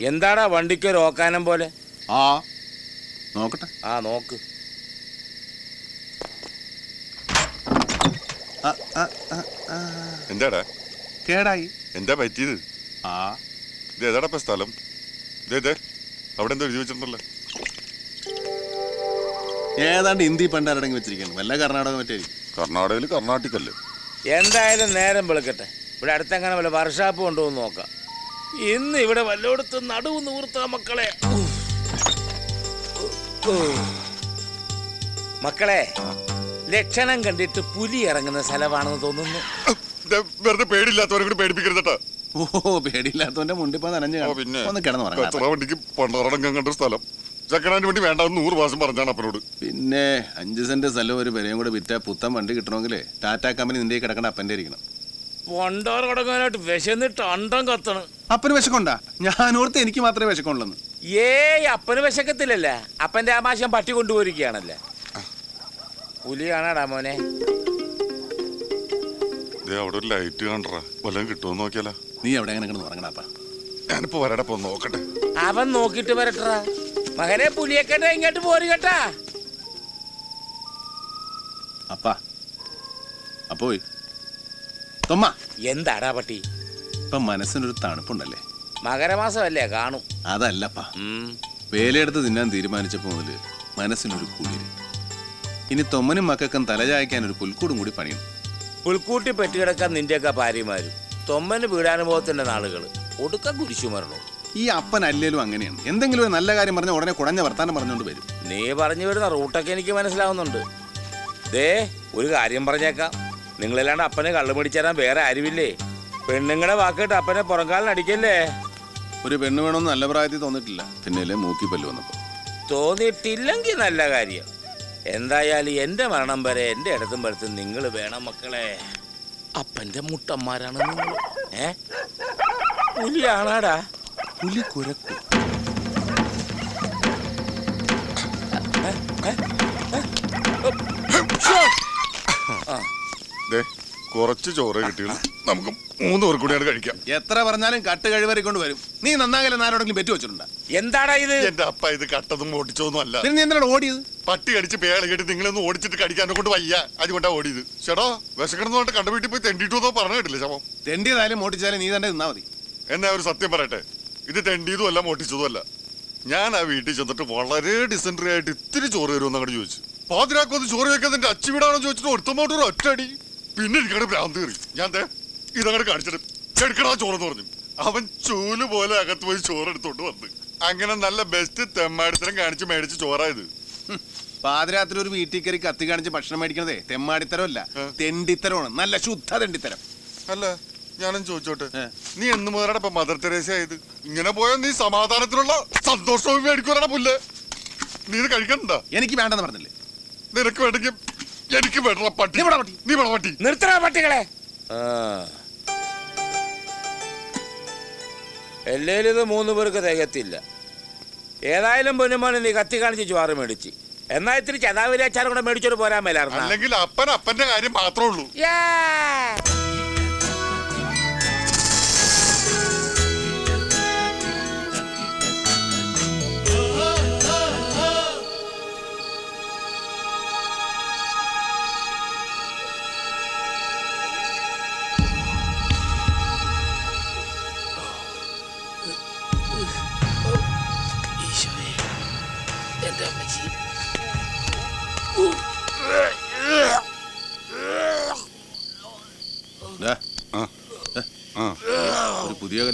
എന്താടാ വണ്ടിക്ക് ഒരു ഓക്കാനം പോലെ? ആ നോക്കട്ടെ. ആ നോക്ക്. ആ, ആ, ആ, ആ. എന്താടാ? കേടായി. എന്താ പറ്റിയത്? ആ. ഇത് ഏതാടാ ഇപ്പൊ സ്ഥലം? ഇതേ ഇതേ അവിടെ എന്തോ എഴുതി വെച്ചിട്ടുണ്ടല്ലോ. ഏതാണ്ട് ഹിന്ദി പണ്ടാരടങ്ങി വെച്ചിരിക്കുന്നു. വല്ല കർണാടക മറ്റേ കർണാടകയിൽ കർണാട്ടിക്കല്ലേ. എന്തായാലും നേരം വെളുക്കട്ടെ. ഇവിടെ അടുത്തെങ്ങനെ വല്ല വർഷാപ്പ് കൊണ്ടുവന്ന് നോക്കാം. ഇന്ന് ഇവിടെ വല്ലോടത്ത് നടുവ് നൂർത്ത മക്കളെ. മക്കളെ ലക്ഷണം കണ്ടിട്ട് പുലി ഇറങ്ങുന്ന സ്ഥലമാണെന്ന് തോന്നുന്നു. ദേ, വെറുതെ പേടിയില്ലാത്തവരെ കൂടി പേടിപ്പിക്കരുതട്ടാ ഓ പേടിയില്ലാത്തവന്റെ മുണ്ടിപ്പോ നനഞ്ഞു ഓ പിന്നെ. ഒന്ന് കിടന്നു പറയാം വണ്ടിക്ക് പണ്ടാറടങ്കം കണ്ട സ്ഥലം. സെക്കൻഡ് വണ്ടി വേണ്ടാന്ന് നൂറ് പ്രാവശ്യം പറഞ്ഞാണ് അപ്പനോട്. പിന്നെ അഞ്ച് സെന്റ് സ്ഥലവും ഒരു വിലയും കൂടെ വിറ്റാ പുത്തൻ വണ്ടി കിട്ടണമെങ്കിൽ ടാറ്റ കമ്പനി നിന്റെ കിടക്കണ അപ്പന്റെ ഇരിക്കണം. പൊണ്ടോർ കടക്കാനായിട്ട് വിശന്നിട്ട് അണ്ടം കത്തണ്. അപ്പന് വിശക്കുണ്ടാ? ഞാൻ ഓർത്ത് എനിക്ക് മാത്രമേ വിശക്കുള്ളൂ ഏയ് അപ്പന് വിശക്കത്തില്ലല്ലേ? അപ്പന്റെ ആമാശം പട്ടി കൊണ്ടുപോയിരിക്കുകയാണല്ലേ. പുലിയാണാടാ മോനെ. ദേ അവിടെ ഒരു ലൈറ്റ് കണ്ടറാ വല്ലതും കിട്ടുമെന്ന് നോക്കിയാലോ. നീ എവിടെ എങ്ങനെ കിടന്ന് ഉറങ്ങണപ്പാ ഞാനിപ്പോ വരടെ പോ നോക്കട്ടെ. അവൻ നോക്കിട്ട് വരട്ടാ മകനെ പുലിയക്കട്ടെ ഇങ്ങോട്ട് പോരു കേട്ടാ. അപ്പാ അപ്പോയി. തൊമ്മ. എന്താടാ പട്ടി? ഇപ്പൊ മനസ്സിനൊരു തണുപ്പുണ്ടല്ലേ? മകരമാസമല്ലേ കാണും. അതല്ലപ്പാ. ഉം. വേലയെടുത്ത് തിന്നാൻ തീരുമാനിച്ചപ്പോ മുതൽ മനസ്സിനൊരു കുളിര്. ഇനി തൊമ്മനും മക്കൾക്കും തലചായ്ക്കാൻ ഒരു പുൽക്കൂടും കൂടി പണിയണം പുൽക്കൂട്ടി പെറ്റുകിടക്കാൻ നിന്റെയൊക്കെ ഭാര്യമാരും. തൊമ്മന് പീഡാനുഭവത്തിന്റെ നാളുകൾ. ഒടുക്ക കുരിശു മരണു ഈ അപ്പൻ അല്ലേലും അങ്ങനെയാണ്. എന്തെങ്കിലും ഒരു നല്ല കാര്യം പറഞ്ഞ ഉടനെ കുടഞ്ഞ വർത്താനം പറഞ്ഞുകൊണ്ട് വരും. നീ പറഞ്ഞു വരുന്ന റൂട്ടൊക്കെ എനിക്ക് മനസ്സിലാവുന്നുണ്ട്. ദേ ഒരു കാര്യം പറഞ്ഞേക്കാം. നിങ്ങളില്ലാണ്ട് അപ്പനെ കള്ളു പിടിച്ചേരാൻ വേറെ ആരുമില്ലേ? പെണ്ണുങ്ങളുടെ വാക്കിട്ട് അപ്പനെ പുറംകാലിന് അടിക്കല്ലേ? ഒരു പെണ്ണ് വേണമെന്ന് നല്ല പ്രായത്തിൽ തോന്നിട്ടില്ല പിന്നെയല്ലേ മൂക്കി പല്ല് വന്നപ്പോ. തോന്നിയിട്ടില്ലെങ്കിൽ നല്ല കാര്യം. എന്തായാലും എന്റെ മരണം വരെ എന്റെ ഇടത്തും പടുത്തും നിങ്ങൾ വേണം മക്കളെ. അപ്പന്റെ മുട്ടന്മാരാണ് നിങ്ങൾ. ഏ? പുലിയാണാടാ. പുലി കുരക്ക്. ആ. കുറച്ച് ചോറ് കിട്ടിയുള്ളൂ നമുക്ക് മൂന്ന് പേർ കൂടിയാണ് കഴിക്കാം. എത്ര പറഞ്ഞാലും കട്ട് കഴിവറി കൊണ്ട് വരും. നീ നന്നാകലെ ആരോടെങ്കിലും പെറ്റു വെച്ചിട്ടുണ്ടോ? എന്താടാ ഇത്? എന്റെ അപ്പ ഇത് കട്ടതും ഓടിച്ചൊന്നും അല്ല പിന്നെ നീ എന്തിനാണ് ഓടിയത്? പട്ടി കടിച്ച് പേള കേട്ട് നിങ്ങളൊന്ന് ഓടിച്ചിട്ട് കടിക്കാനെ കൊണ്ട് വയ്യ. അതുകൊണ്ടാ ഓടിയത്. ചേട്ടോ വിശക്കണമെന്ന് പറഞ്ഞിട്ട് കണ്ട വീട്ടിൽ പോയി തെണ്ടിട്ടു എന്നോ പറഞ്ഞു കേട്ടില്ല ശവം? തെണ്ടിയതായാലും ഓടിച്ചാലും നീ തന്നെ നിന്നാ മതി. എന്നാ ഒരു സത്യം പറയട്ടെ. ഇത് തെണ്ടിയതും അല്ല മോട്ടിച്ചതും അല്ല. ഞാൻ ആ വീട്ടിൽ ചെന്നിട്ട് വളരെ ഡിസെൻട്രി ആയിട്ട് ഇത്തിരി ചോറ് തരുമെന്ന് അങ്ങോട്ട് ചോദിച്ചു. പാതിരാക്കൊന്ന് ചോറ് വെക്കാൻ എന്റെ അച്ചുവീടാണോ ചോദിച്ചിട്ട് ഒരുത്തമോട്ടൊരു ഒറ്റടി പിന്നെ എനിക്കവിടെ ഭ്രാന്ത് കയറി. ഞാൻ ദേ ഇതങ്ങോട്ട് കാണിച്ചിട്ട് എടുക്കടാ ചോറെന്ന് പറഞ്ഞു. അവൻ ചൂൽ പോലെ അകത്ത് പോയി ചോറ് എടുത്തോണ്ട് വന്ന്. അങ്ങനെ നല്ല ബെസ്റ്റ് തെമ്മാടിത്തരം കാണിച്ച് മേടിച്ച് ചോറായത്. പാതിരാത്രി ഒരു വീട്ടിൽ കയറി കത്തി കാണിച്ച് ഭക്ഷണം മേടിക്കണതേ തെമ്മാടിത്തരമല്ല അല്ല തെണ്ടിത്തരമാണ്. നല്ല ശുദ്ധ തെണ്ടിത്തരം. അല്ല ഞാനും ചോദിച്ചോട്ടെ. നീ എന്ന് മുതലാണ് ഇപ്പൊ മദർ തെരേസ ആയത്? ഇങ്ങനെ പോയാൽ നീ സമാധാനത്തിനുള്ള സന്തോഷവും മേടിക്കൂലാണ് പുല്ല്. നീ ഇത് കഴിക്കണ്ട? എനിക്ക് വേണ്ടെന്ന് പറഞ്ഞില്ലേ? നിനക്ക് വേണമെങ്കിൽ എനിക്ക് നീ. നീ നിർത്തണ പട്ടികളെ. എല്ലേലും ഇത് മൂന്ന് പേർക്ക് തികത്തില്ല. ഏതായാലും പൊന്നുമോനെ നീ കത്തി കാണിച്ച് ചോറ് മേടിച്ച്. എന്നാ ഇത്തിരി ചതാവിലെ അച്ചാറും കൂടെ മേടിച്ചോട് പോരാൻ മേലായിരുന്നു അല്ലെങ്കിൽ അപ്പൻ അപ്പന്റെ കാര്യം മാത്രമേ ഉള്ളൂ.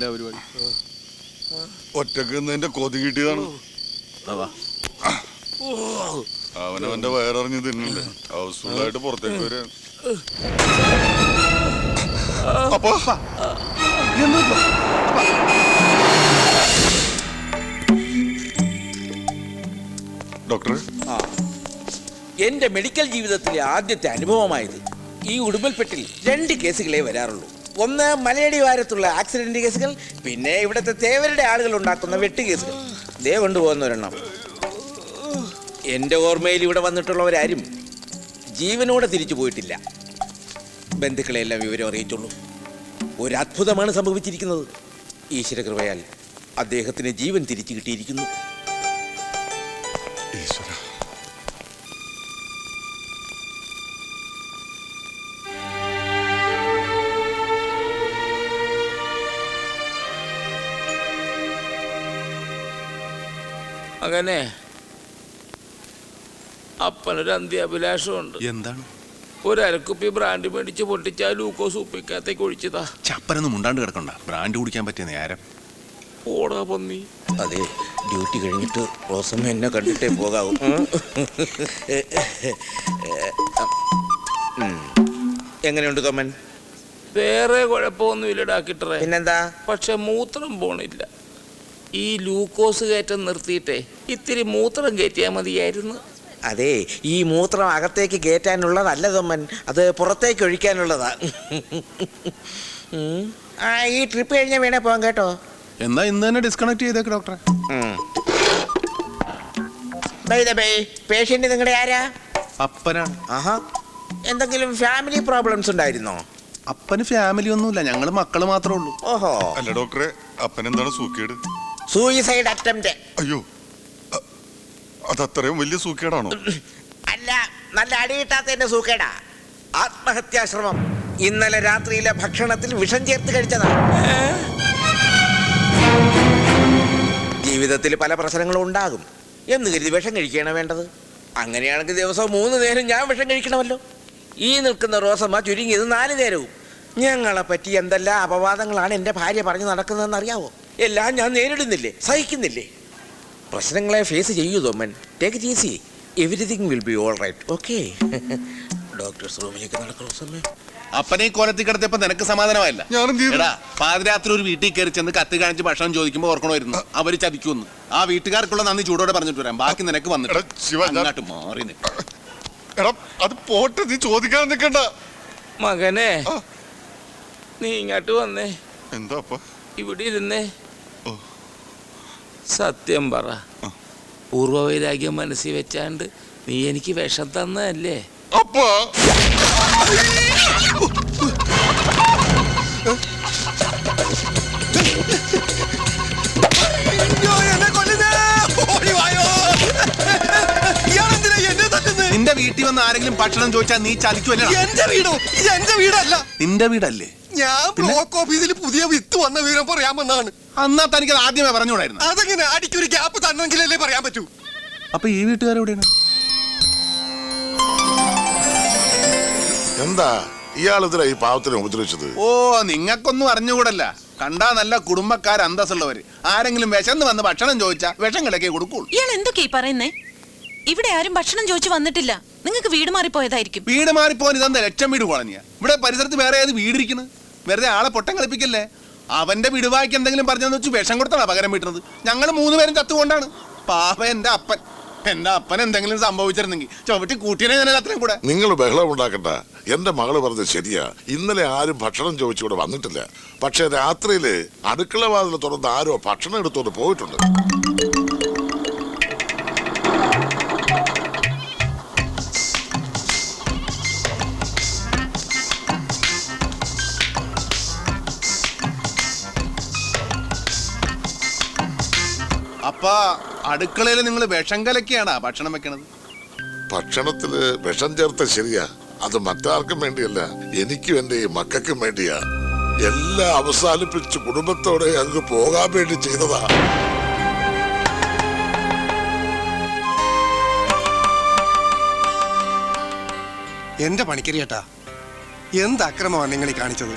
ഒരു പരിപാടി. ഒറ്റയ്ക്ക് നിന്റെ കൊതി കിട്ടിയതാണ്. അവനവന്റെ വയറിഞ്ഞ് തിന്നണ്ടേ ഹൗസ്ഫുള്ളായിട്ട് പുറത്തേക്ക് വരാൻ അപ്പൊ ഡോക്ടർ എന്റെ മെഡിക്കൽ ജീവിതത്തിലെ ആദ്യത്തെ അനുഭവമായത് ഈ ഉടുമ്പൽപ്പെട്ടിൽ രണ്ട് കേസുകളെ വരാറുള്ളൂ. ഒന്ന് മലയടി വാരത്തുള്ള ആക്സിഡന്റ് കേസുകൾ പിന്നെ ഇവിടുത്തെ തേവരുടെ ആളുകൾ ഉണ്ടാക്കുന്ന വെട്ട് കേസുകൾ. ദേ കൊണ്ടുപോകുന്ന ഒരെണ്ണം. എന്റെ ഓർമ്മയിൽ ഇവിടെ വന്നിട്ടുള്ളവരാരും ജീവനോടെ തിരിച്ചു പോയിട്ടില്ല. ബന്ധുക്കളെല്ലാം വിവരം അറിയിച്ചുള്ളൂ. ഒരു അത്ഭുതമാണ് സംഭവിച്ചിരിക്കുന്നത്. ഈശ്വര കൃപയാൽ അദ്ദേഹത്തിന് ജീവൻ തിരിച്ചു കിട്ടിയിരിക്കുന്നു. ഈശ്വര. അങ്ങനെ അപ്പനൊരു അന്ത്യാഭിലാഷമുണ്ട് എന്താണ്? ഒരു അരക്കുപ്പി ബ്രാൻഡ് മേടിച്ച് പൊട്ടിച്ചാൽ ലൂക്കോസ് ഉപ്പിക്കകത്തേക്ക് ഒഴിച്ചതാ. ചപ്പനൊന്നും മുണ്ടാണ്ട് കിടക്കണ്ട. ബ്രാൻഡ് കുടിക്കാൻ പറ്റിയ നേരം. ഓടാ പന്നി. അതെ ഡ്യൂട്ടി കഴിഞ്ഞിട്ട് റോസമ്മ എന്നെ കണ്ടിട്ടേ പോകാവൂ. എങ്ങനെയുണ്ട് കമ്മൻ വേറെ കുഴപ്പമൊന്നുമില്ല ഡാക്കിട്ടറെ പിന്നെന്താ? പക്ഷെ മൂത്രം പോണില്ല. ഈ ലൂക്കോസ് കയറ്റം നിർത്തിയിട്ടേ ഇത്തിരി മൂത്രം കയറ്റിയാൽ മതിയായിരുന്നു. അതെ ഈ മൂത്രം അകത്തേക്ക് കയറ്റാനുള്ളതല്ല തൊമ്മൻ അത് പുറത്തേക്ക് ഒഴിക്കാനുള്ളതാ. ആ ഈ ട്രിപ്പ് കഴിഞ്ഞാൽ വേണേ പോകാം കേട്ടോ. എന്നാ ഇന്ന് തന്നെ ഡിസ്കണക്ട് ചെയ്തേക്ക് ഡോക്ടറെ പേഷ്യന്റ് നിങ്ങളുടെ ആരാ? അപ്പനാണ് ആഹാ. എന്തെങ്കിലും ഫാമിലി പ്രോബ്ലംസ് ഉണ്ടായിരുന്നോ? അപ്പന് ഫാമിലി ഒന്നുമില്ല ഞങ്ങൾ മക്കൾ മാത്രമേ ഉള്ളൂ. ഓഹോ. അല്ല ഡോക്ടറെ അപ്പൻ എന്താണ് സൂക്കേട്? സൂയിസൈഡ് അറ്റംപ്റ്റ് അയ്യോ അ- അതത്രയും വലിയ സൂക്കേടാണോ? അല്ല നല്ല അടിയിട്ടാത്തതിന്റെ സൂക്കേടാ. ആത്മഹത്യാശ്രമം. ഇന്നലെ രാത്രിയിലെ ഭക്ഷണത്തിൽ വിഷം ചേർത്ത് കഴിച്ചതാണ് ജീവിതത്തിൽ പല പ്രശ്നങ്ങളും ഉണ്ടാകും. എന്ന് കരുതി വിഷം കഴിക്കുകയാണ് വേണ്ടത്? അങ്ങനെയാണെങ്കിൽ ദിവസം മൂന്ന് നേരം ഞാൻ വിഷം കഴിക്കണമല്ലോ. ഈ നിൽക്കുന്ന റോസമ്മ ചുരുങ്ങിയത് നാല് നേരവും. ഞങ്ങളെ പറ്റി എന്തെല്ലാം അപവാദങ്ങളാണ് എന്റെ ഭാര്യ പറഞ്ഞു നടക്കുന്നതെന്ന് അറിയാവോ? എല്ലാം ഞാൻ നേരിടുന്നില്ലേ? സഹിക്കുന്നില്ലേ? പ്രശ്നങ്ങളെ ഫേസ് ചെയ്യൂ Thoman take it easy everything will be all right okay doctors റൂമിലേക്ക് നടക്കണോ സമയം അപ്പനെ കൊലത്തി കോലത്തിൽ കിടത്തിയപ്പോ നിനക്ക് സമാധാനമായില്ല? എടാ പാതിരാത്രി ഒരു വീട്ടിൽ കയറി ചെന്ന് കത്ത് കാണിച്ച് ഭക്ഷണം ചോദിക്കുമ്പോ ഓർക്കണമായിരുന്നു. അവർ ചതിക്കുന്നു ആ വീട്ടുകാർക്കുള്ള നന്ദി ചൂടോടെ പറഞ്ഞിട്ട് വരാം. ബാക്കി നിനക്ക് വന്നിട്ട് മാറി അത് പോട്ടെ നീ ചോദിക്കാൻ നിൽക്കണ്ട. മകനെ. നീ ഇങ്ങോട്ട് വന്നേ. എന്താ ഇവിടെ ഇരുന്നേ. സത്യം പറ. പൂർവവൈരാഗ്യം പൂർവവൈരാഗ്യം മനസ്സിൽ വെച്ചാണ്ട് നീ എനിക്ക് വിഷം തന്നതല്ലേ? അപ്പോ. നിന്റെ വീട്ടിൽ വന്ന് ആരെങ്കിലും ഭക്ഷണം ചോദിച്ചാൽ നീ ചതിക്കുമല്ലോ എന്റെ വീടോ? ഇത് എന്റെ വീടല്ല. നിന്റെ വീടല്ലേ? ഞാൻ ബ്ലോക്ക് ഓഫീസിൽ പുതിയ വിത്ത് വന്ന വിവരം പറയാമെന്നാണ് അന്നാ തനിക്ക് ആദ്യമേ പറഞ്ഞുകൂടായിരുന്നു. അതെങ്ങനെ? അടിക്കൊരു ഗ്യാപ്പ് തന്നെങ്കിലല്ലേ പറയാൻ പറ്റൂ. അപ്പൊ ഈ വീട്ടുകാരെവിടെയാണ് എന്താ? ഇയാളിതിനാ ഈ പാവത്തിനെ ഉപദ്രവിച്ചത്? ഓ നിങ്ങൾക്കൊന്നും അറിഞ്ഞുകൂടല്ല. കണ്ടാ നല്ല കുടുംബക്കാർ അന്തസ്സുള്ളവര്. ആരെങ്കിലും വിശന്ന് വന്ന് ഭക്ഷണം ചോദിച്ചാ വിഷം കിടക്കേ കൊടുക്കുള്ളൂ. ഇയാൾ എന്തൊക്കെ പറയുന്നേ? ഇവിടെ ആരും ഭക്ഷണം ചോദിച്ചു വന്നിട്ടില്ല. നിങ്ങൾക്ക് വീട് മാറിപ്പോയതായിരിക്കും. വീട് മാറിപ്പോൻ ഇതെന്താ? ലക്ഷം വീട് കോളനിയാ. ഇവിടെ പരിസരത്ത് വേറെ ഏത് വീടിരിക്കണ് വെറുതെ ആളെ പൊട്ടം കളിപ്പിക്കല്ലേ? അവന്റെ വിടുവായ്ക്ക് എന്തെങ്കിലും പറഞ്ഞെന്ന് വെച്ച് വിഷം കൊടുത്താണ് പകരം വീട്ടുന്നത്? ഞങ്ങൾ മൂന്നുപേരും ചത്തുകൊണ്ടാണ്. പാപ എന്റെ അപ്പൻ. എന്റെ അപ്പൻ എന്തെങ്കിലും സംഭവിച്ചിരുന്നെങ്കിൽ ചവിട്ടി കൂട്ടിനെ ഞാൻ അത്രയും കൂടെ. നിങ്ങൾ ബഹളം ഉണ്ടാക്കണ്ട. എന്റെ മകൾ പറഞ്ഞത് ശരിയാ. ഇന്നലെ ആരും ഭക്ഷണം ചോദിച്ചു ഇവിടെ വന്നിട്ടില്ല. പക്ഷെ രാത്രിയിൽ അടുക്കള വാതിൽ തുറന്ന് ആരോ ഭക്ഷണം എടുത്തോണ്ട് പോയിട്ടുണ്ട്. അപ്പ അടുക്കളയിൽ നിങ്ങൾ വിഷം കലക്കിയാണ് ഭക്ഷണം വെക്കണത്? ഭക്ഷണത്തിൽ വിഷം ചേർത്ത ശരിയാ. അത് മറ്റാർക്കും വേണ്ടിയല്ല എനിക്കും എന്റെ ഈ മക്കൾക്കും വേണ്ടിയാ. എല്ലാം അവസാനിപ്പിച്ച് കുടുംബത്തോടെ അങ്ങ് പോകാൻ വേണ്ടി ചെയ്തതാ. എന്റെ പണിക്കരി ചേട്ടാ എന്ത് അക്രമമാണ് നിങ്ങൾ ഈ കാണിച്ചത്?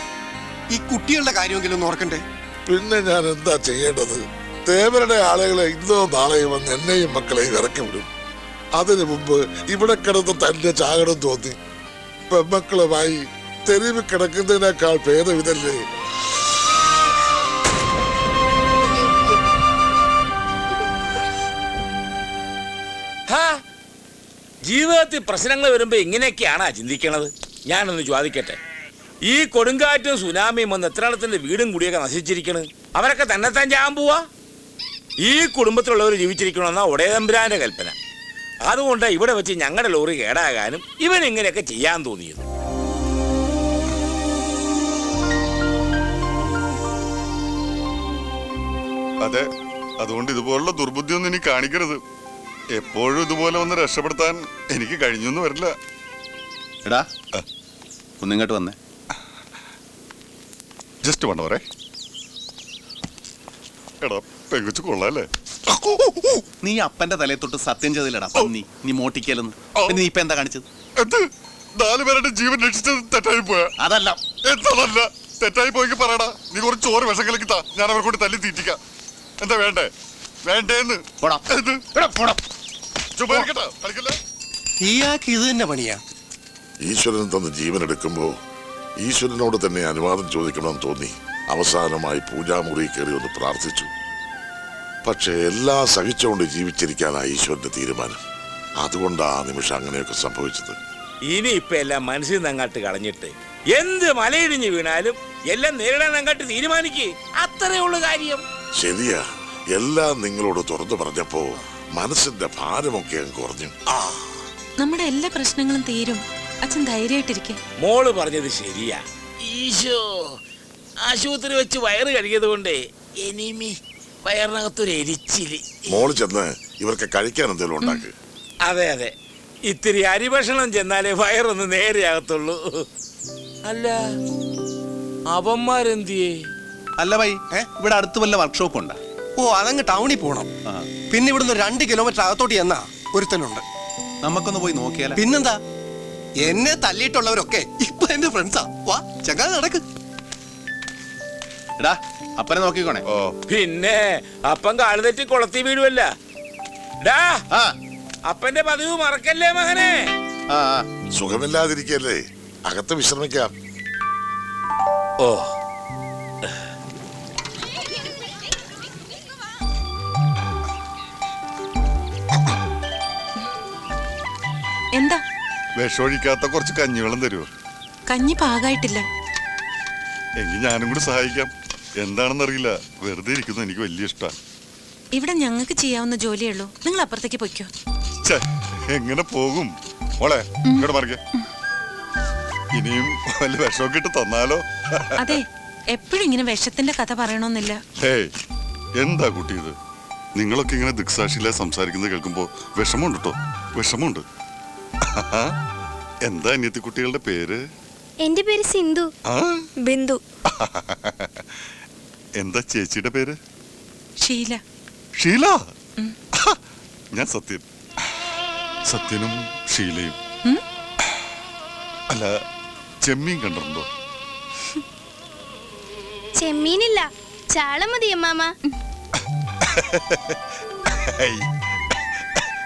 ഈ കുട്ടികളുടെ കാര്യമെങ്കിലും ഒന്ന് ഓർക്കണ്ടേ? പിന്നെ ഞാൻ എന്താ ചെയ്യേണ്ടത്? തേവരുടെ ആളുകളെ ഇന്നോ നാളെയും വന്ന് എന്നെയും മക്കളെയും ഇറക്കി വിടും. അതിനു മുമ്പ് ഇവിടെ കിടന്ന് തന്നെ ചാകണം തോന്നി. പെമ്മക്കളുമായി തെരുവ് കിടക്കുന്നതിനേക്കാൾ ഭേദം ജീവിതത്തിൽ പ്രശ്നങ്ങൾ വരുമ്പോ ഇങ്ങനെയൊക്കെയാണാ ചിന്തിക്കണത്? ഞാനൊന്ന് ചോദിക്കട്ടെ. ഈ കൊടുങ്കാറ്റും സുനാമിയും വന്ന് എത്രാളത്തിന്റെ വീടും കൂടിയൊക്കെ നശിച്ചിരിക്കണ്? അവരൊക്കെ തന്നെത്താൻ ചാകാൻ പോവാ? ഈ കുടുംബത്തിലുള്ളവർ ജീവിച്ചിരിക്കണമെന്ന ഉടയതമ്പുരാന്റെ കൽപ്പന. അതുകൊണ്ട് ഇവിടെ വെച്ച് ഞങ്ങളുടെ ലോറി കേടാകാനും ഇവൻ ഇങ്ങനെയൊക്കെ ചെയ്യാൻ തോന്നിയത്. അതെ അതുകൊണ്ട് ഇതുപോലുള്ള ദുർബുദ്ധിയൊന്നും ഇനി കാണിക്കരുത്. എപ്പോഴും ഇതുപോലെ ഒന്ന് രക്ഷപ്പെടുത്താൻ എനിക്ക് കഴിഞ്ഞൊന്നും വരില്ല. എടാ ഒന്നിങ്ങോട്ട് വന്നേ. ജസ്റ്റ് വേണ്ട പറേ എടാ പെങ്കുച്ചു കൊള്ളാല്ലേ നീ അപ്പന്റെ തലയെ തൊട്ട് സത്യം ചെയ്തില്ലടാ പന്നി. നീ മോട്ടിക്കലെന്ന് പിന്നെ നീ ഇപ്പൊ എന്താ കാണിച്ചത്? എന്ത്? നാല് പേരുടെ ജീവൻ രക്ഷിച്ചത് തെറ്റായി പോയ? അതല്ല. എന്തല്ല തെറ്റായി പോയെങ്കിൽ പറയടാ നീ കുറച്ച് ചോറ് വിഷം താ. ഞാൻ അവരെ കൊണ്ട് തല്ലി തീറ്റിക്കാം. എന്താ വേണ്ടേ? വേണ്ടേന്ന്. പോടാ. എന്ത്? പോടാ. ചുമ്മാ ഇരിക്കട്ടെ. കളിക്കല്ലേ? ഇയാൾക്ക് ഇത് തന്നെ പണിയാ. ഈശ്വരൻ തന്ന ജീവൻ എടുക്കുമ്പോ ഈശ്വരനോട് തന്നെ അനുവാദം ചോദിക്കണമെന്ന് തോന്നി. അവസാനമായി പൂജാമുറി കയറി ഒന്ന് പ്രാർത്ഥിച്ചു. പക്ഷെ എല്ലാം സഹിച്ചുകൊണ്ട് ജീവിച്ചിരിക്കാനാണ് ഈശ്വരന്റെ തീരുമാനം. അതുകൊണ്ടാ ആ നിമിഷം അങ്ങനെയൊക്കെ സംഭവിച്ചത്. ഇനി ഇപ്പൊ എല്ലാം മനസ്സിൽ നിന്നങ്ങാട്ട് കളഞ്ഞിട്ട് എന്ത് മലയിടിഞ്ഞു വീണാലും എല്ലാം നേരിടാൻ അങ്ങാട്ട് തീരുമാനിക്കേ. അത്രേ ഉള്ളു കാര്യം. ശരിയാ. എല്ലാം നിങ്ങളോട് തുറന്നു പറഞ്ഞപ്പോ മനസ്സിന്റെ ഭാരമൊക്കെ അങ്ങ് കുറഞ്ഞു. നമ്മുടെ എല്ലാ പ്രശ്നങ്ങളും തീരും. അച്ഛൻ ധൈര്യമായിട്ടിരിക്കെ. മോൾ പറഞ്ഞത് ശരിയാ. ഈശോ ആശുപത്രി വെച്ച് വയറ് കഴുകിയത് കൊണ്ടേ എനിമി വയറിനകത്തൊരു എരിച്ചിൽ. മോൾ ചെന്ന് ഇവർക്ക് കഴിക്കാൻ എന്തെങ്കിലും ഉണ്ടാക്ക്. അതെ അതെ. ഇത്തിരി അരിഭക്ഷണം ചെന്നാലേ വയറൊന്ന് നേരെയാകത്തുള്ളൂ അല്ല അവന്മാരെന്തിയേ? അല്ല ഭൈ ഇവിടെ അടുത്ത് വല്ല വർക്ക്ഷോപ്പ് ഉണ്ട്? ഓ അതങ്ങ് ടൗണിൽ പോണം. പിന്നെ ഇവിടുന്ന് രണ്ട് കിലോമീറ്റർ അകത്തോട്ട് ചെന്നാ ഒരുത്തനുണ്ട്. നമുക്കൊന്ന് പോയി നോക്കിയാലോ? പിന്നെന്താ? എന്നെ തല്ലിയിട്ടുള്ളവരൊക്കെ ഇപ്പൊ എന്റെ ഫ്രണ്ട്സാ വാ ചങ്ങാതെ നടക്ക്. എടാ അപ്പനെ നോക്കിക്കോണേ. ഓ. പിന്നെ അപ്പം കാലുതെറ്റി കൊളത്തി വീഴുവല്ല. ഡാ ആ. അപ്പന്റെ പതിവ് മറക്കല്ലേ മകനെ? ആ ആ. സുഖമില്ലാതിരിക്കല്ലേ? അകത്ത് വിശ്രമിക്കാം. ഓ. എന്താ? വിഷമൊഴിക്കാത്ത കുറച്ച് കഞ്ഞിവെള്ളം തരുമോ കഞ്ഞി പാകായിട്ടില്ല. എങ്കിൽ ഞാനും കൂടി സഹായിക്കാം. എന്താണെന്നറിയില്ല. വെറുതെ ഇരിക്കുന്നത് എനിക്ക് വലിയ ഇഷ്ടമാണ് ഇവിടെ ഞങ്ങൾക്ക് ചെയ്യാവുന്ന ജോലിയേ ഉള്ളൂ. നിങ്ങൾ അപ്പുറത്തേക്ക് പൊയ്ക്കോ. ഛെ, എങ്ങനെ പോകും? മോളെ ഇങ്ങോട്ട് മറിക്ക. ഇനിയും വലിയ വിഷമൊക്കെ ഇട്ട് തന്നാലോ? അതെ എപ്പോഴും ഇങ്ങനെ വിഷത്തിന്റെ കഥ പറയണമെന്നില്ല ഹേയ് എന്താ കുട്ടി ഇത്? നിങ്ങളൊക്കെ ഇങ്ങനെ ദിക്സാക്ഷിയിലെ സംസാരിക്കുന്നത് കേൾക്കുമ്പോ വിഷമമുണ്ട് കേട്ടോ വിഷമമുണ്ട്. ആഹാ. എന്താ അനിയത്തി കുട്ടികളുടെ പേര്? എന്റെ പേര് സിന്ധു. ആ? ബിന്ദു. എന്താ ചേച്ചിയുടെ പേര്? ഷീല. ഷീല? ഞാൻ സത്യൻ. സത്യനും ഷീലയും? അല്ല ചെമ്മീൻ കണ്ടിട്ടുണ്ടോ? ചെമ്മീനില്ല. ചാള മതി അമ്മാമ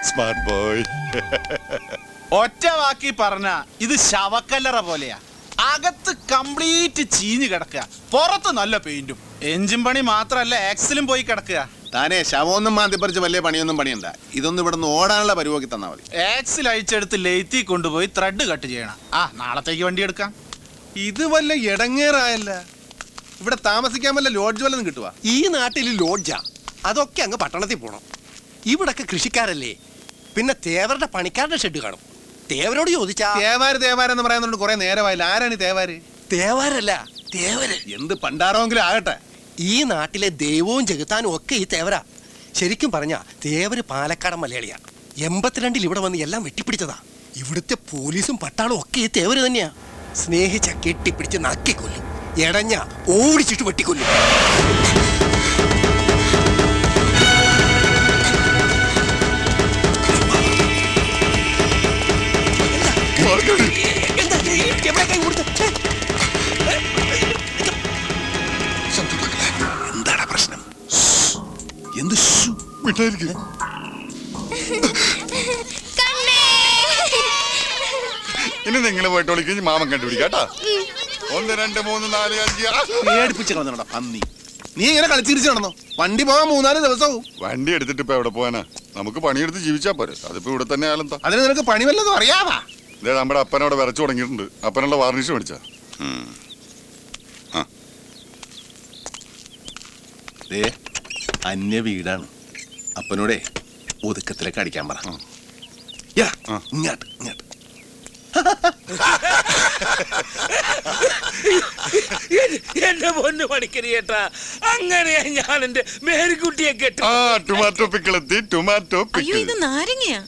സ്മാർട്ട് ബോയ്. ഒറ്റ വാക്കി പറഞ്ഞ ഇത് ശവക്കല്ലറ പോലെയാ. അകത്ത് കംപ്ലീറ്റ് ചീഞ്ഞ് കിടക്കുക. പുറത്ത് നല്ല പെയിന്റും. എഞ്ചിൻ പണി മാത്രല്ല ആക്സിലും പോയി കിടക്കുക. താനേ ശവമൊന്നും മാന്തിപ്പറിച്ച് വലിയ പണിയൊന്നും പണിയണ്ട. ഇതൊന്നും ഇവിടെ നിന്ന് ഓടാനുള്ള പരിവാക്കി തന്നാൽ മതി. ആക്സിൽ അഴിച്ചെടുത്ത് ലെയ്ത്തി കൊണ്ടുപോയി ത്രെഡ് കട്ട് ചെയ്യണം. ആ നാളത്തേക്ക് വണ്ടി എടുക്കാം. ഇത് വല്ല ഇടങ്ങേറായല്ല ഇവിടെ താമസിക്കാൻ വല്ല ലോഡ്ജ് വല്ലതും കിട്ടുക ഈ നാട്ടിൽ ലോഡ്ജാ അതൊക്കെ അങ്ങ് പട്ടണത്തിൽ പോണം. ഇവിടൊക്കെ കൃഷിക്കാരല്ലേ. പിന്നെ തേവരുടെ പണിക്കാരുടെ ഷെഡ് കാണും. തേവരോട് ചോദിച്ചാ തേവാര് തേവാരെന്ന് പറയുന്നുണ്ട് കുറെ നേരമായില്ല. ആരാണ് ഈ തേവാര്? തേവാരല്ല തേവര്. എന്ത് പണ്ടാറോങ്കിലും ആകട്ടെ. ഈ നാട്ടിലെ ദൈവവും ജഗത്താനും ഒക്കെ ഈ തേവരാ. ശരിക്കും പറഞ്ഞ തേവര് പാലക്കാടൻ മലയാളിയാ. എൺപത്തിരണ്ടിൽ ഇവിടെ വന്ന് എല്ലാം വെട്ടിപ്പിടിച്ചതാ. ഇവിടുത്തെ പോലീസും പട്ടാളും ഒക്കെ ഈ തേവര് തന്നെയാ. സ്നേഹിച്ച കെട്ടിപ്പിടിച്ച് നക്കിക്കൊല്ലും. എടഞ്ഞ ഓടിച്ചിട്ട് വെട്ടിക്കൊല്ലും. എന്താ? എവിടെ കൈ കൊടുത്തേ? കണ്ണേ. ഇനി നിങ്ങൾ പോയിട്ട് വിളിക്കും മാമൻ കണ്ടുപിടിക്കാട്ടാ ഒന്ന് രണ്ട് മൂന്ന് നാല് അഞ്ച് ആ. കളഞ്ഞോടാ പന്നി നീ ഇങ്ങനെ കളിച്ചിരിച്ചു നടന്നോ വണ്ടി പോകാൻ മൂന്നാൽ ദിവസവും. വണ്ടി എടുത്തിട്ട് ഇപ്പൊ എവിടെ പോകാനാ നമുക്ക് പണിയെടുത്ത് ജീവിച്ചാ പോരെ. അതിപ്പോ ഇവിടെ തന്നെ ആയാലെന്താ? അതിന് നിനക്ക് പണി വല്ലതും അറിയാവാ? ഇതേ നമ്മുടെ അപ്പനവിടെ വരച്ചു തുടങ്ങിയിട്ടുണ്ട്. അപ്പനുള്ള വാർണിഷ് മേടിച്ചാ. ദേ അന്യ വീടാണ്. അപ്പനോടെ ഒതുക്കത്തിലേക്ക് അടിക്കാൻ പറ. യാ, ഇങ്ങോട്ട് ഇങ്ങോട്ട്. എന്റെ പൊന്ന് പണിക്കരി ചേട്ടാ അങ്ങനെയാ ഞാൻ എന്റെ മേരിക്കുട്ടിയെ കേട്ടോ. ആ ടൊമാറ്റോ ടൊമാറ്റോ അയ്യോ ഇത് നാരങ്ങയാ?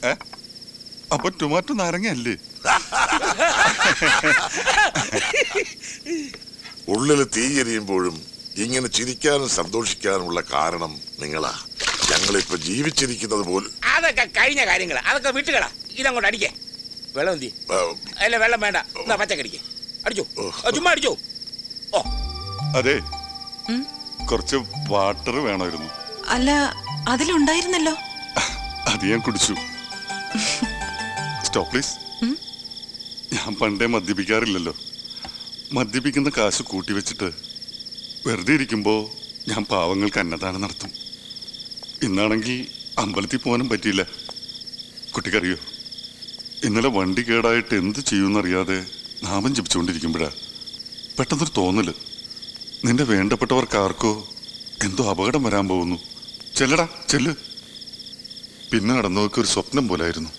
അപ്പൊ ടൊമാറ്റോ നാരങ്ങ അല്ലേ ഉള്ളിൽ തീയെരിയുമ്പോഴും ഇങ്ങനെ ചിരിക്കാനും സന്തോഷിക്കാനുമുള്ള കാരണം നിങ്ങളാ. ഞങ്ങളിപ്പോ ജീവിച്ചിരിക്കുന്നത് പോലും അതൊക്കെ കഴിഞ്ഞ കാര്യങ്ങളാ അതൊക്കെ വിട്ടുകളാ. ഇതങ്ങോട്ട് അടിക്കേ. വെള്ളം എന്തി? അല്ല വെള്ളം വേണ്ട. എന്നാ പച്ചക്കടിക്ക് അടിച്ചോ. ചുമ്മാ അടിച്ചോ. ഓ. അതെ? കുറച്ച് വാട്ടർ വേണമായിരുന്നു. അല്ല അതിലുണ്ടായിരുന്നല്ലോ. അത് ഞാൻ കുടിച്ചു. Stop please? ഞാൻ പണ്ടേ മദ്യപിക്കാറില്ലല്ലോ. മദ്യപിക്കുന്ന കാശ് കൂട്ടി വെച്ചിട്ട് വെറുതെ ഇരിക്കുമ്പോ ഞാൻ പാവങ്ങൾക്ക് അന്നദാനം നടത്തും. ഇന്നാണെങ്കിൽ അമ്പലത്തിൽ പോകാനും പറ്റിയില്ല. കുട്ടിക്കറിയോ? ഇന്നലെ വണ്ടി കേടായിട്ട് എന്ത് ചെയ്യുമെന്നറിയാതെ നാമം ജപിച്ചുകൊണ്ടിരിക്കുമ്പോഴാ പെട്ടെന്നൊരു തോന്നൽ. നിന്റെ വേണ്ടപ്പെട്ടവർക്ക് ആർക്കോ എന്തോ അപകടം വരാൻ പോകുന്നു. ചെല്ലടാ ചെല്ല്. പിന്നെ നടന്നവർക്ക് ഒരു സ്വപ്നം പോലായിരുന്നു.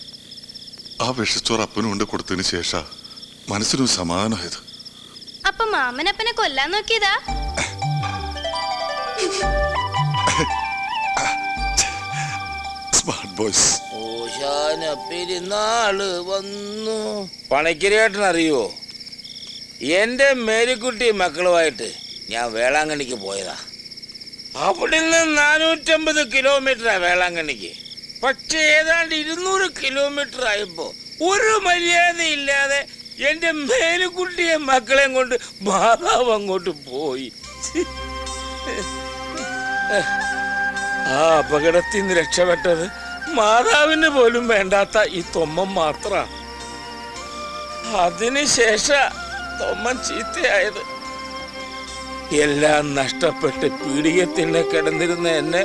ആ വിഷച്ചോറ് അപ്പനും കൊണ്ട് കൊടുത്തതിന് ശേഷ മനസ്സിനൊരു സമാധാനമായത്. അപ്പൊ മാമനപ്പനെ കൊല്ലാൻ നോക്കിയതാ? സ്മാർട്ട് ബോയ്സ് ഓശാന പെരുന്നാൾ വന്നു. പണിക്കരിയേട്ടൻ അറിയോ എന്റെ മേരിക്കുട്ടി മക്കളുമായിട്ട് ഞാൻ വേളാങ്കണ്ണിക്ക് പോയതാ. അവിടെ നിന്ന് നാനൂറ്റമ്പത് കിലോമീറ്ററാ വേളാങ്കണ്ണിക്ക്. പക്ഷെ ഏതാണ്ട് ഇരുന്നൂറ് കിലോമീറ്റർ ആയപ്പോൾ ഒരു മര്യാദയില്ലാതെ എന്റെ മേലുകുട്ടിയെ മക്കളെയും കൊണ്ട് മാതാവ് അങ്ങോട്ട് പോയി. ആ അപകടത്തിൽ നിന്ന് രക്ഷപ്പെട്ടത് മാതാവിന് പോലും വേണ്ടാത്ത ഈ തൊമ്മൻ മാത്ര അതിനുശേഷ തൊമ്മൻ ചീത്തയായത്. എല്ലാം നഷ്ടപ്പെട്ട് പീഡികത്തിന്നെ കിടന്നിരുന്ന എന്നെ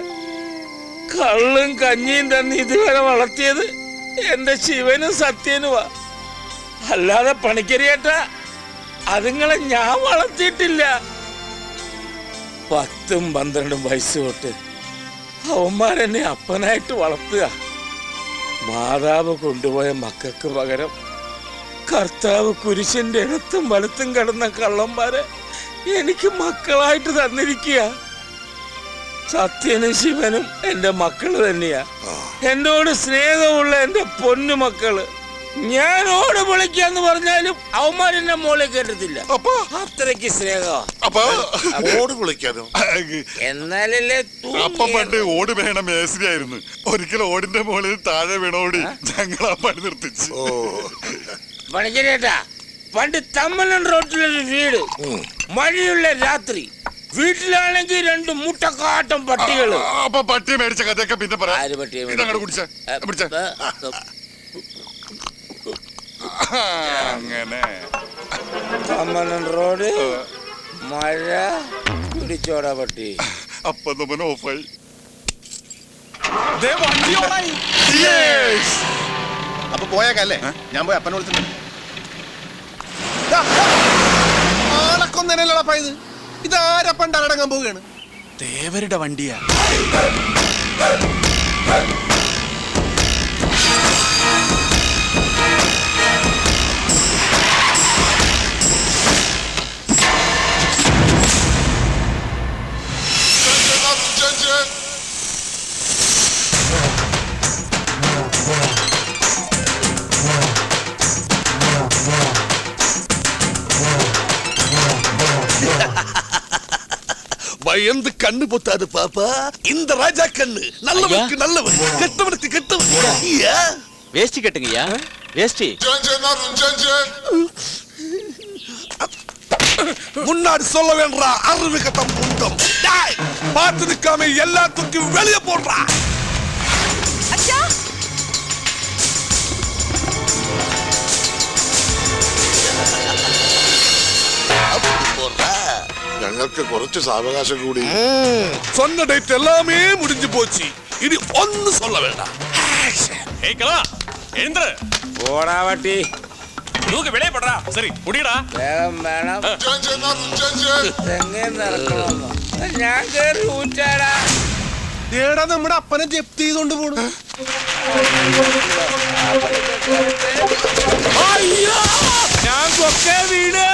കള്ളും കഞ്ഞിയും തന്നെ ഇതുവരെ വളർത്തിയത് എന്റെ ശിവനും സത്യനുമാ അല്ലാതെ പണിക്കരിയേട്ട അതുങ്ങളെ ഞാൻ വളർത്തിയിട്ടില്ല. പത്തും പന്ത്രണ്ടും വയസ്സ് തൊട്ട് അവന്മാരെന്നെ അപ്പനായിട്ട് വളർത്തുക. മാതാവ് കൊണ്ടുപോയ മക്കൾക്ക് പകരം കർത്താവ് കുരിശന്റെ ഇടത്തും വലത്തും കിടന്ന കള്ളന്മാരെ എനിക്ക് മക്കളായിട്ട് തന്നിരിക്കുക. സത്യനും ശിവനും എന്റെ മക്കൾ തന്നെയാ. എന്നോട് സ്നേഹമുള്ള എന്റെ പൊന്നു മക്കൾ. ഞാൻ ഓട് വിളിക്കാന്ന് പറഞ്ഞാലും അവന്മാരെന്നെ മോളെ കേട്ടത്തില്ല അപ്പൊ. അത്രയ്ക്ക് സ്നേഹമാ അപ്പൊ. ഓട് എന്നാലല്ലേ അപ്പൊ പണ്ട് ഓട് വേണ മേസ്രിയായിരുന്നു. ഒരിക്കൽ ഓടിന്റെ മോളിൽ താഴെ വീണോടി ഞങ്ങൾ ആ പണി നിർത്തിച്ചു. ഓ. പണിക്കരേട്ടാ പണ്ട് തമ്മലൻ റോട്ടിലൊരു വീട്. മഴയുള്ള രാത്രി. വീട്ടിലാണെങ്കിൽ രണ്ട് മുട്ടക്കാട്ടം പട്ടികൾ. അപ്പൊ പട്ടി മേടിച്ച കഥയൊക്കെ പിന്നെ പറയാം. പട്ടിയെ ഇതങ്ങോട്ട് കുടിച്ച. അങ്ങനെ. അമ്മനൻ റോഡ് മഴ പിടിച്ചോടാ പട്ടി അപ്പൊ നമ്മൾ ഓഫായി. ദേ വണ്ടി ഓണായി. അപ്പൊ പോയേക്കല്ലേ? ഞാൻ പോയി അപ്പനെ വിളിച്ചിട്ടുണ്ട് ഇത്. ഇതാരപ്പൻ പണ്ട് അടങ്ങാൻ പോവുകയാണ്? ദേവരുടെ വണ്ടിയാ. பயந்து கண்ணு பொத்தாது பாப்பா. இந்த ராஜா கண்ணு நல்லவனுக்கு நல்லவன் கெட்டவனுக்கு கெட்டவன். ஐயா. வேஷ்டி கட்டுங்கய்யா வேஷ்டி. முன்னாடி சொல்ல வேண்டா புண்டம் டேய், பார்த்து நிக்காம எல்லாத்துக்கும் வெளியே போடுறா. போடுறா. ഞങ്ങൾക്ക് കുറച്ച് സാവകാശം കൂടി சொன்ன டேட் எல்லாமே முடிஞ்சு போச்சு இனி ஒன்னு சொல்ல வேண்டாம் ഓടാ പട്ടി தூக்கு வெளியே போடுறா சரி முடியடா വേഗം വേണം തെങ്ങേ നടക്കണമെന്നോ ഞാൻ കേറി ഊറ്റാടാ ദേടാ നമ്മുടെ അപ്പനെ ജപ്തി ചെയ്തോണ്ട് പോണു അയ്യോ ഞാൻ ഞങ്ങൾക്കൊക്കെ വീട്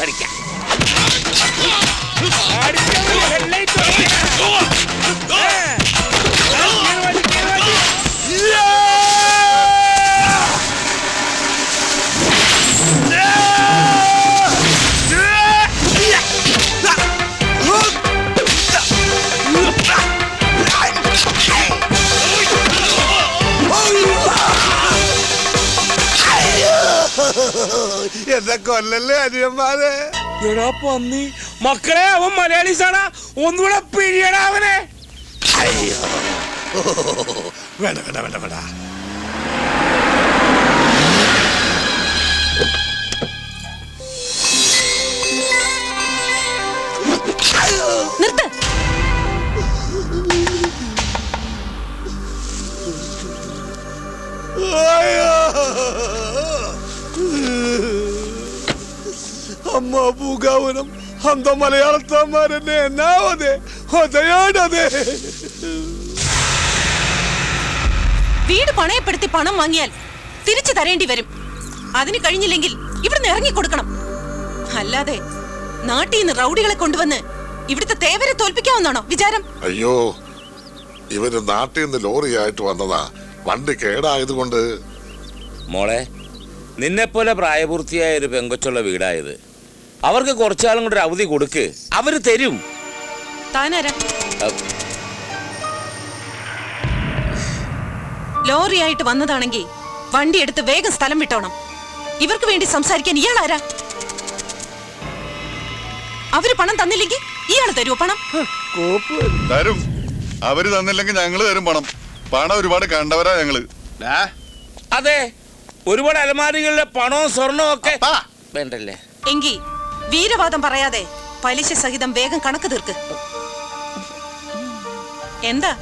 നമുക്ക് കൊല്ലല്ലേ അനിയന്മാരെ? എടാ പന്നി മക്കളെ അവൻ മലയാളീസാണ് ഒന്നുകൂടെ പിഴിയടാ അവനെ. വേണ്ട വേണ്ട വേണ്ട വേണ്ട. നിർത്ത്. അമ്മ പൂകാവനം അന്ത മലയാളത്തന്മാരെന്നെ എന്നാവതെ? ഒതയാടതെ വീട് പണയപ്പെടുത്തി പണം വാങ്ങിയാൽ തിരിച്ചു തരേണ്ടി വരും. അതിന് കഴിഞ്ഞില്ലെങ്കിൽ ഇവിടുന്ന് ഇറങ്ങി കൊടുക്കണം. അല്ലാതെ നാട്ടിൽ നിന്ന് റൗഡികളെ കൊണ്ടുവന്ന് ഇവിടുത്തെ തേവരെ തോൽപ്പിക്കാവുന്നാണോ വിചാരം? അയ്യോ ഇവർ നാട്ടിൽ നിന്ന് ലോറിയായിട്ട് വന്നതാ. വണ്ടി കേടായത് കൊണ്ട് മോളെ നിന്നെപ്പോലെ പ്രായപൂർത്തിയായ ഒരു പെങ്കൊച്ചുള്ള വീടായത് അവർക്ക് കുറച്ചാലും കൂടെ ഒരു അവധി കൊടുക്ക്. അവർ തരും. താനാരാ? അഹ്, ലോറിയായിട്ട് വന്നതാണെങ്കിൽ വണ്ടി എടുത്ത് വേഗം സ്ഥലം വിട്ടോണം. ഇവർക്ക് വേണ്ടി സംസാരിക്കാൻ ഇയാൾ ആരാ അവർ പണം തന്നില്ലെങ്കിൽ ഇയാൾ തരുമോ പണം? തരും. അവർ തന്നില്ലെങ്കിൽ ഞങ്ങൾ തരും പണം. പണം ഒരുപാട് കണ്ടവരാ ഞങ്ങൾ. അതെ. ഒരുപാട് അലമാരികളിലെ പണവും സ്വർണവും ഒക്കെ വേണ്ടല്ലേ? എങ്കി വീരവാദം പറയാതെ പലിശ സഹിതം വേഗം കണക്ക് തീർക്ക്. എന്താ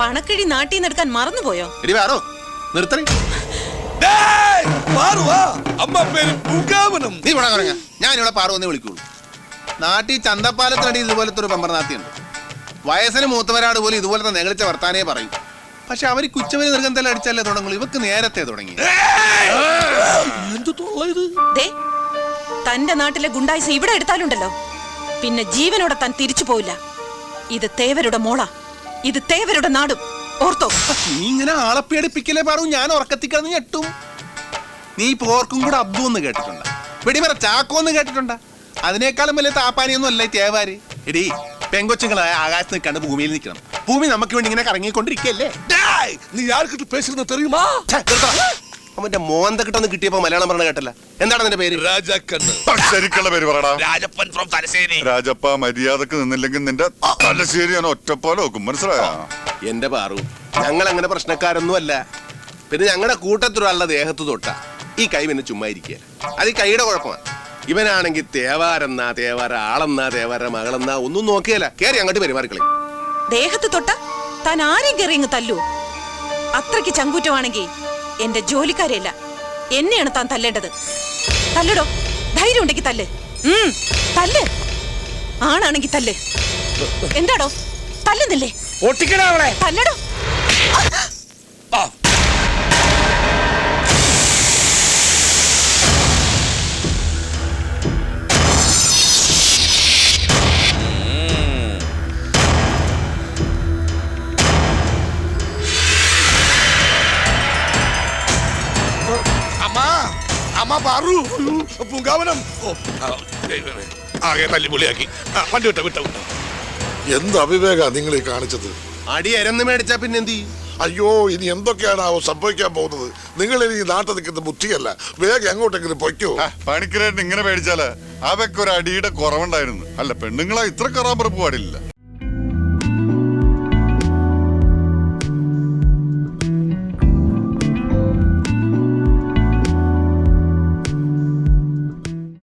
പണക്കിഴി നാട്ടിൽ നിന്ന് എടുക്കാൻ മറന്നുപോയോ? നീ ഇവിടെ കുറങ്ങ ഞാൻ ഇവിടെ പാറുവെന്നേ വിളിക്കുള്ളൂ. നാട്ടിൽ ചന്തപ്പാലത്തിനടി ഇതുപോലത്തെ ഒരു പമ്പർനാത്തിയുണ്ട്. വയസ്സിന് മൂത്തവരാട് പോലും ഇതുപോലത്തെ നെകളിച്ച വർത്താനേ പറയും. പക്ഷെ അവർ കുച്ചവര് നിർഗന്ധല അടിച്ചല്ലേ തുടങ്ങുള്ളൂ. ഇവക്ക് നേരത്തെ തുടങ്ങി. എന്ത് തൊള്ള ഇത്? ദേ തന്റെ നാട്ടിലെ ഗുണ്ടായിസ ഇവിടെ എടുത്താലുണ്ടല്ലോ. പിന്നെ ജീവനോടെ താൻ തിരിച്ചു പോയില്ല ഇത് തേവരുടെ മോള. ഇത് തേവരുടെ നാടും. ഓർത്തോ? നീ ഇങ്ങനെ ആളെ പേടിപ്പിക്കലേ പാടൂ ഞാൻ ഉറക്കത്തിക്കാന്ന് ഞെട്ടും. നീ ഇപ്പൊ ഓർക്കും കൂടെ അബ്ദു എന്ന് കേട്ടിട്ടുണ്ട്. വെടിമറ ചാക്കോ എന്ന് കേട്ടിട്ടുണ്ട്. അതിനേക്കാളും വലിയ താപ്പാനിയൊന്നും അല്ലേ തേവാര്. എടി പെങ്കൊച്ചുങ്ങളായ ആകാശത്ത് നിൽക്കാണ്ട് ഭൂമിയിൽ നിൽക്കണം. ഭൂമി നമുക്ക് വേണ്ടി ഇങ്ങനെ കറങ്ങിക്കൊണ്ടിരിക്കല്ലേ നീ ആർക്കിട്ട് പേശുന്നത് തെറിയുമാ? അവന്റെ മോന്ത കിട്ടൊന്നും കിട്ടിയപ്പോ മലയാളം പറഞ്ഞ കേട്ടല്ല. എന്താണ് പേര്? രാജാക്കണ്ണ് ശരിക്കുള്ള പേര് പറടാ രാജപ്പൻ ഫ്രോം തലശ്ശേരി. രാജപ്പ മര്യാദയ്ക്ക് നിന്നില്ലെങ്കിൽ നിന്റെ തലശ്ശേരി ഞാൻ ഒറ്റപ്പാലം നോക്കും മനസ്സിലായോ? എന്റെ പാറു ഞങ്ങൾ അങ്ങനെ പ്രശ്നക്കാരൊന്നും അല്ല പിന്നെ ഞങ്ങളുടെ കൂട്ടത്തിലുള്ള ദേഹത്ത് തൊട്ട. ഈ കൈ പിന്നെ ചുമ്മാ ഇരിക്കുക അത് ഈ കൈയുടെ കുഴപ്പമാണ്. ഇവനാണെങ്കിൽ തേവാരെന്നാ തേവാര ആളെന്നാ തേവാര മകളെന്നാ ഒന്നും നോക്കിയല്ല. കേറി അങ്ങോട്ട് പെരുമാറിക്കളി. ദേഹത്ത് തൊട്ട? താൻ ആരെയും കയറി തല്ലു അത്രയ്ക്ക് ചങ്കൂറ്റമാണെങ്കിൽ എന്റെ ജോലിക്കാരെയല്ല. എന്നെയാണ് താൻ തല്ലേണ്ടത്. തല്ലടോ. ധൈര്യം ഉണ്ടെങ്കിൽ തല്ല്. തല്ല്. ആണാണെങ്കിൽ തല്ല്. എന്താടോ? തല്ലുന്നില്ലേ? തല്ലടോ. പൂങ്കാവനം ഓ, ആ, ദൈവമേ. ആകെ തല്ലിപ്പൊളിയാക്കി ആ, വണ്ടി വിട്ടോ വിട്ടോ വിട്ടോ. എന്ത് അവിവേക നിങ്ങൾ ഈ കാണിച്ചത്? അടി എരന്ന് മേടിച്ചാ പിന്നെന്ത് ചെയ്യും? അയ്യോ ഇനി എന്തൊക്കെയാണാവോ സംഭവിക്കാൻ പോകുന്നത്? നിങ്ങൾ ഇനി ഈ നാട്ടിൽ നിൽക്കുന്ന ബുദ്ധിയല്ല. വേഗം എങ്ങോട്ടെങ്കിലും പൊയ്ക്കോ. പണിക്കരായിട്ട് ഇങ്ങനെ പേടിച്ചാൽ അവയ്ക്ക് ഒരു അടിയുടെ കുറവുണ്ടായിരുന്നു. അല്ല പെണ്ണുങ്ങളെ ഇത്ര കറാമ്പറപ്പ് പാടില്ല.